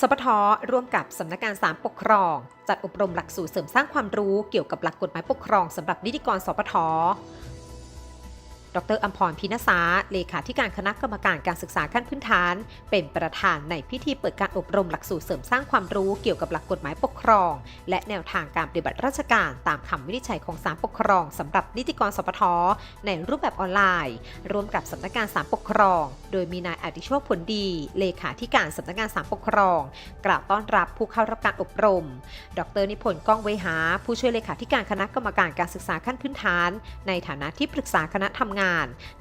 สปทร่วมกับสำนักงานสารปกครอง จัดอบรมหลักสูตรเสริมสร้างความรู้เกี่ยวกับหลักกฎหมายปกครองสำหรับนิติกรสปท ดรอัมพรพินาสาเลขาธิการคณะกรรมการการศึกษาขั้นพื้นฐาน เป็นประธานในพิธีเปิดการอบรมหลักสูตรเสริมสร้างความรู้เกี่ยวกับหลักกฎหมายปกครอง และแนวทางการปฏิบัติราชการตามคำวินิจฉัยของศาลปกครองสำหรับนิติกรสปทในรูปแบบออนไลน์ ร่วมกับสำนักงานศาลปกครอง โดยมีนายอดิโชคผลดี เลขาธิการสำนักงานศาลปกครอง กล่าวต้อนรับผู้เข้ารับการอบรม ดรนิพนธ์ก้องเวหา ผู้ช่วยเลขาธิการคณะกรรมการการศึกษาขั้นพื้นฐาน ในฐานะที่ปรึกษาคณะทำงาน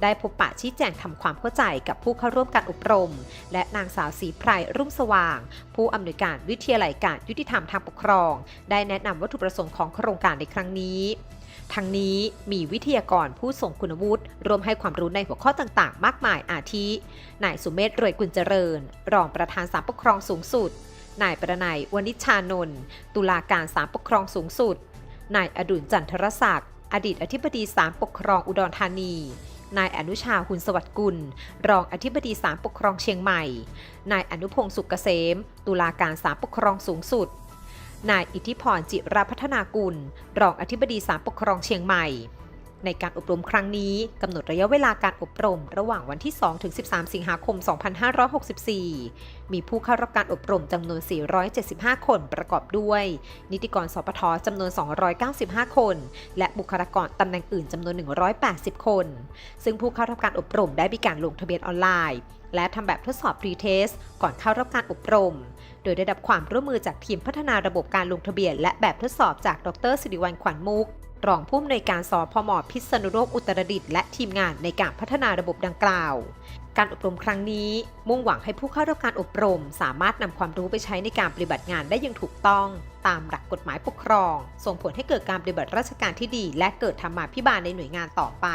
ได้พบปะชี้แจงทำความเข้าใจกับผู้เข้าร่วมการอบรม และนางสาวศรีไพรรุ่งสว่าง ผู้อำนวยการวิทยาลัยการยุติธรรมทางปกครอง ได้แนะนำวัตถุประสงค์ของโครงการในครั้งนี้ทั้งนี้มีวิทยากรผู้ทรงคุณวุฒิรวมให้ความรู้ในหัวข้อต่างๆ มากมายอาทิ นายสุเมธรวยกุลเจริญ รองประธานศาลปกครองสูงสุด นายประนัยวณิชานนท์ตุลาการศาลปกครองสูงสุด นายอดุลจันทรศักดิ์ อดีตอธิบดีศาลปกครองอุดรธานี นายอนุชาหุนสวัสดิ์กุล รองอธิบดีศาลปกครองเชียงใหม่ นายอนุพงศ์สุกเกษม ตุลาการศาลปกครองสูงสุด นายอิทธิพรจิรพัฒนากุล รองอธิบดีศาลปกครองเชียงใหม่ ในการอบรมครั้งนี้กำหนดระยะเวลาการอบรมระหว่างวันที่ 2 ถึง 13 สิงหาคม 2564 มีผู้เข้ารับการอบรมจำนวน 475 คนประกอบด้วย นิติกรสปทจำนวน 295 คน และบุคลากรตำแหน่งอื่นจำนวน 180 คน ซึ่งผู้เข้ารับการอบรมได้มีการลงทะเบียนออนไลน์ และทำแบบทดสอบ pre-test ก่อนเข้ารับการอบรม โดยได้รับความร่วมมือจากทีมพัฒนาระบบการลงทะเบียน และแบบทดสอบจากดรสิริวัลขวัญมุก รองผู้อำนวยการสพมพิษณุโลกอุตรดิตถ์และทีมงานในการพัฒนาระบบดังกล่าว การอบรมครั้งนี้มุ่งหวังให้ผู้เข้ารับการอบรม สามารถนำความรู้ไปใช้ในการปฏิบัติงานได้อย่างถูกต้อง ตามหลักกฎหมายปกครอง ส่งผลให้เกิดการปฏิบัติราชการที่ดี และเกิดธรรมาภิบาลในหน่วยงานต่อไป